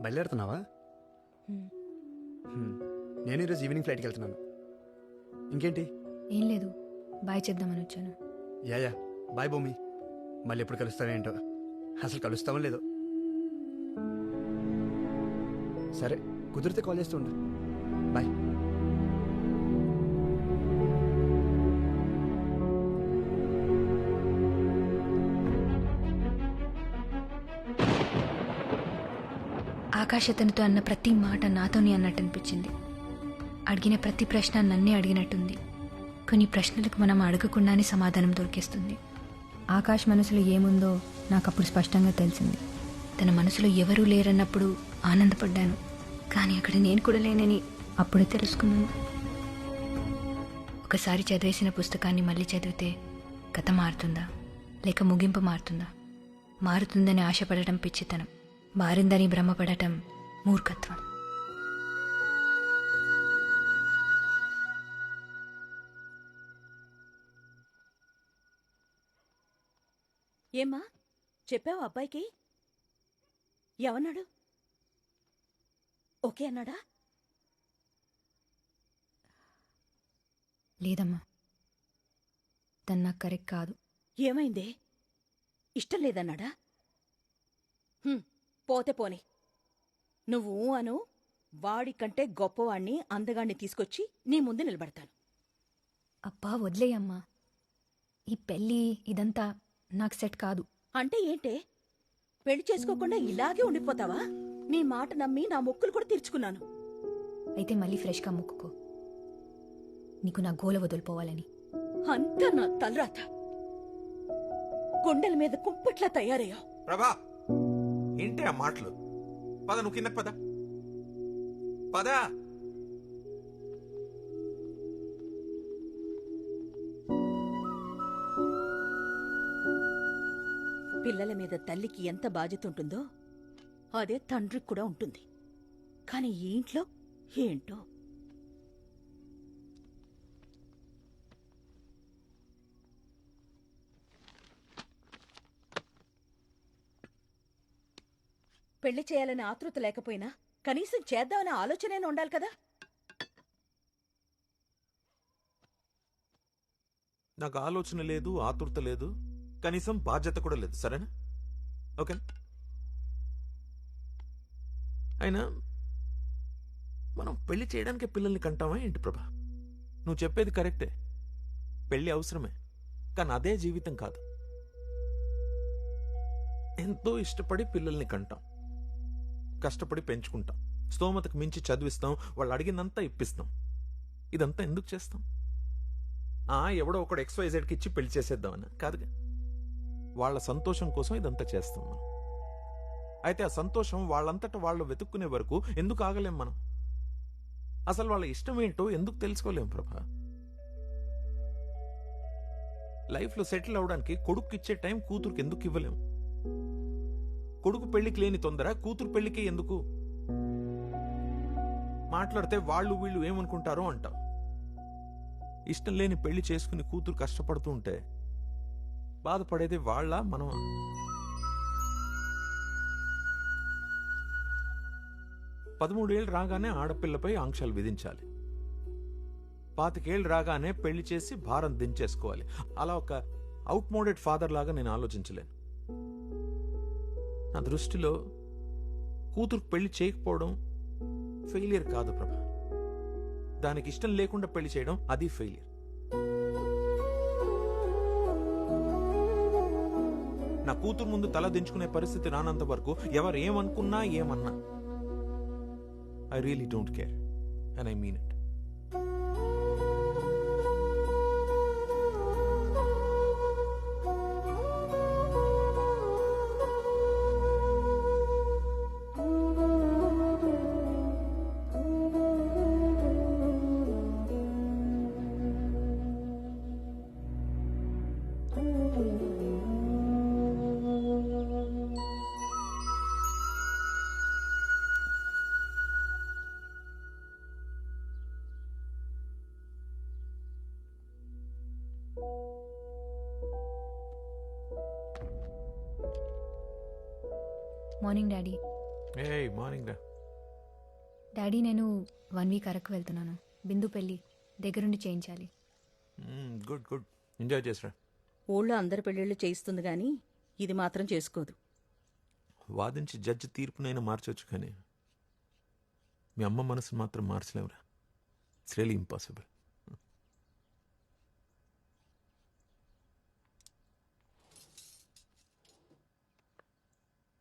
బయలుదేరుతున్నావా? హ్మ్. నేను ఈరోజు ఈవినింగ్ ఫ్లైట్కి వెళ్తున్నాను. ఇంకేంటి? ఏం లేదు. బాయ్ చెప్దామని వచ్చాను. Yeah yeah. బాయ్ భూమి మళ్ళీ ఎప్పుడు కలుస్తావేంటో అసలు కలుస్తామో లేదో. సరే కుదిరితే కాల్ చేస్తుండు బాయ్. ఆకాశ అతనితో అన్న ప్రతి మాట నాతోనే అన్నట్టు అనిపించింది అడిగిన ప్రతి ప్రశ్న నన్నే అడిగినట్టుంది. కొన్ని ప్రశ్నలకు మనం అడగకుండానే సమాధానం దొరికేస్తుంది. ఆకాశ్ మనసులో ఏముందో నాకు అప్పుడు స్పష్టంగా తెలిసింది. తన మనసులో ఎవరూ లేరన్నప్పుడు ఆనందపడ్డాను. కానీ అక్కడ నేను కూడా లేనని అప్పుడే తెలుసుకున్నాను. ఒకసారి చదివేసిన పుస్తకాన్ని మళ్ళీ చదివితే కథ మారుతుందా? లేక ముగింపు మారుతుందా? మారుతుందని ఆశపడటం పిచ్చితనం. మారిందని భ్రమపడటం మూర్ఖత్వం. ఏమ్మా? చెప్పావు అబ్బాయికి? ఏమన్నాడు? ఓకే అన్నాడా? లేదమ్మా. తను నాకు కరెక్ట్ కాదు. ఏమైందే? ఇష్టం లేదన్నాడా? హ్మ్, పోతే పోని. నువ్వు అను వాడికంటే గొప్పవాణ్ణి అందగాణ్ణి తీసుకొచ్చి నీ ముందు నిలబడతాను. అబ్బా వదిలేయమ్మా. ఈ పెళ్ళి ఇదంతా నాకు సెట్ కాదు. అంటే ఏంటే? పెళ్ళి చేసుకోకుండా ఇలాగే ఉండిపోతావా? నీ మాట నమ్మి నా మొక్కులు కూడా తీర్చుకున్నాను. అయితే మళ్ళీ ఫ్రెష్గా ముక్కుకో. నీకు నా గోల వదిలిపోవాలని. అంతా నా తలరాత. గుండెల మీద కుంపట్లా తయారయ్యావు. ప్రభా! ఏంటి ఆ మాటలు? పద నువ్వు కింద పద. పద. పిల్లల మీద తల్లికి ఎంత బాధ్యత ఉంటుందో అదే తండ్రికి కూడా ఉంటుంది. కానీ ఈ ఇంట్లో ఏంటో? పెళ్ళి చేయాలనే ఆతృత లేకపోయినా కనీసం చేద్దామనే ఆలోచనైనా ఉండాలి కదా. నాకు ఆలోచన లేదు ఆతృత లేదు కనీసం బాధ్యత కూడా లేదు సరేనా? ఓకే. అయినా మనం పెళ్ళి చేయడానికి పిల్లల్ని కంటామా ఏంటి ప్రభా? నువ్వు చెప్పేది కరెక్టే. పెళ్ళి అవసరమే కానీ అదే జీవితం కాదు. ఎంతో ఇష్టపడి పిల్లల్ని కంటాం. కష్టపడి పెంచుకుంటాం. స్తోమతకు మించి చదివిస్తాం. వాళ్ళు అడిగినంతా ఇప్పిస్తాం. ఇదంతా ఎందుకు చేస్తాం? ఆ ఎవడో ఒకడు ఎక్స్వైజెడ్కి ఇచ్చి పెళ్ళి చేసేద్దామని. కాదుగా. వాళ్ళ సంతోషం కోసం ఇదంతా చేస్తాం మనం. అయితే ఆ సంతోషం వాళ్ళంతట వాళ్ళు వెతుక్కునే వరకు ఎందుకు ఆగలేం మనం? అసలు వాళ్ళ ఇష్టం ఏంటో ఎందుకు తెలుసుకోలేం ప్రభా? లైఫ్లో సెటిల్ అవడానికి కొడుకు ఇచ్చే టైం కూతురుకి ఎందుకు ఇవ్వలేము కొడుకు పెళ్ళికి లేని తొందర కూతురు పెళ్ళికే ఎందుకు? మాట్లాడితే వాళ్ళు వీళ్ళు ఏమనుకుంటారో అంటాం. ఇష్టం లేని పెళ్ళి చేసుకుని కూతురు కష్టపడుతూ ఉంటే బాధపడేది వాళ్ళ మనం పదమూడేళ్ళు రాగానే ఆడపిల్లపై ఆంక్షలు విధించాలి. పాతికేళ్ళు రాగానే పెళ్ళి చేసి భారం దించేసుకోవాలి. అలా ఒక అవుట్ మోడెడ్ ఫాదర్ లాగా నేను ఆలోచించలేను. నా దృష్టిలో కూతురు పెళ్ళి చేయకపోవడం ఫెయిలియర్ కాదు ప్రభా. దానికి ఇష్టం లేకుండా పెళ్ళి చేయడం అది ఫెయిలియర్. నా కూతురు ముందు తల దించుకునే పరిస్థితి రానంత వరకు ఎవరు ఏమనుకున్నా ఏమన్నా. I really don't care and I mean it morning daddy A morning రా డాడీ నేను వన్ వీక్ అరకు వెళ్తున్నాను. బిందు పెళ్ళి దగ్గరుండి చేయించాలి. గుడ్ గుడ్ ఎంజాయ్ చేసిరా. ఊళ్ళో అందరి పెళ్ళిళ్ళు చేయిస్తుంది గాని ఇది మాత్రం చేసుకోదు. వాదించి జడ్జి తీర్పునైనా మార్చొచ్చు కానీ మీ అమ్మ మనసుని మాత్రం మార్చలేవురా. ఇట్స్ రియలీ ఇంపాసిబుల్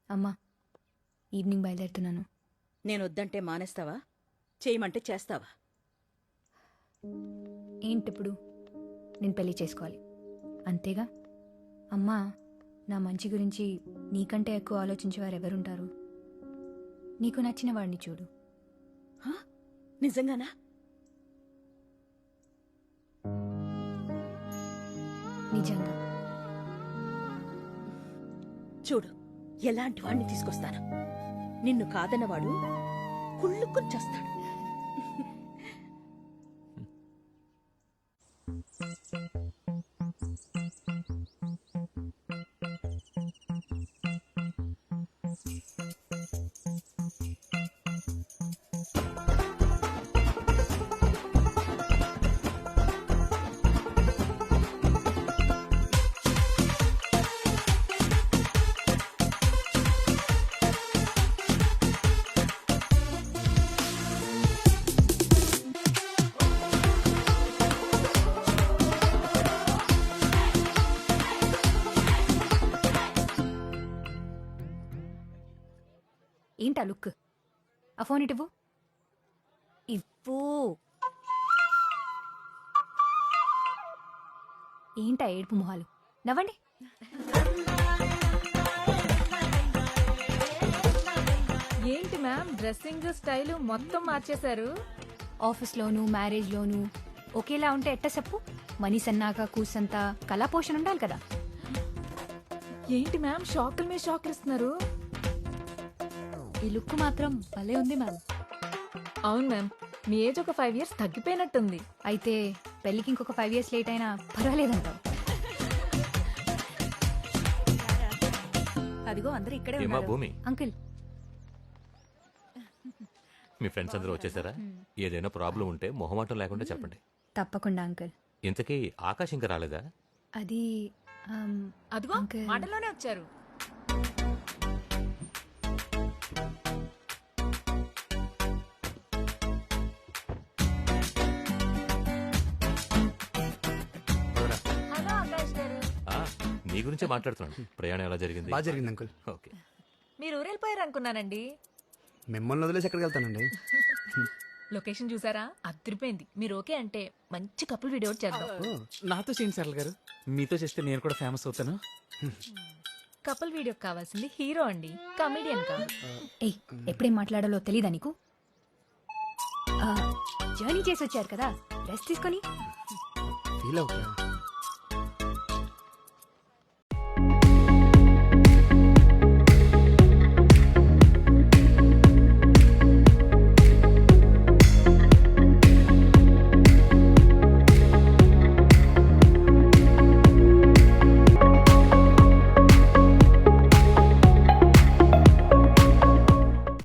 అమ్మా ఈవినింగ్ బయలుదేరుతున్నాను. నేను వద్దంటే మానేస్తావా? చేయమంటే చేస్తావా? ఏంటి ఇప్పుడు నేను పెళ్ళి చేసుకోవాలి. అంతేగా? అమ్మా నా మంచి గురించి నీకంటే ఎక్కువ ఆలోచించేవారు ఎవరుంటారు? నీకు నచ్చిన వాడిని చూడు. హా? నిజంగానా? నిజంగా. చూడు ఎలాంటి వాడిని తీసుకొస్తాను? నిన్ను కాదన్నవాడు కుళ్ళుకుని చేస్తాడు. ఏంటా లుక్? ఆ ఫోన్ ఇటువు ఇవ్వు. ఏంటా ఏడుపు మొహాలు? నవ్వండి. ఏంటి మ్యామ్? డ్రెస్సింగ్ స్టైల్ మొత్తం మార్చేశారు. ఆఫీస్లోను మ్యారేజ్లోను ఒకేలా ఉంటే ఎట్ట చెప్పు? మనీ సన్నాక కూసంత కళా పోషణ ఉండాలి కదా. ఏంటి మ్యామ్? షాకుల మీద షాకులు ఇస్తున్నారు. ఈ లుక్ మాత్రం భలే ఉంది మ్యామ్. అవును మ్యామ్. మీ ఏజ్ ఒక ఫైవ్ ఇయర్స్ తగ్గిపోయినట్టుంది. అయితే పెళ్ళికి ఇంకొక ఫైవ్ ఇయర్స్ లేట్ అయినా పర్వాలేదంటావు. అదిగో అందరూ ఇక్కడే ఏమా ఉన్నారు. భూమి? అంకుల్. మీ ఫ్రెండ్స్ అందరూ వచ్చేసారా? ఏదైనా ప్రాబ్లం ఉంటే మొహమాటం లేకుండా చెప్పండి. తప్పకుండా అంకుల్. ఇంతకీ ఆకాశ్ ఇంకా రాలేదా? అది అదిగో. మాటల్లోనే వచ్చారు. నీ గురించే మాట్లాడుతున్నాను. ప్రయాణం ఎలా జరిగింది? బాగా జరిగింది అంకుల్. ఓకే. మీరు ఊరెళ్ళిపోయారు అనుకున్నానండి మిమ్మల్ని వదిలేసి ఎక్కడికి వెళ్తానండి? లొకేషన్ చూసారా? అదిరిపోయింది. మీరు ఓకే అంటే మంచి కపుల్ వీడియో చేద్దాం. నాతో చేయండి సరళ గారు. మీతో చేస్తే నేను కూడా ఫేమస్ అవుతాను. కపుల్ వీడియో కావాల్సింది హీరో అండి. కమెడియన్ కాదు ఏయ్ ఎప్పుడేం మాట్లాడాలో తెలీదా నీకు? జర్నీ చేసి వచ్చారు కదా. రెస్ట్ తీసుకొని. ఫీల్ అవుతా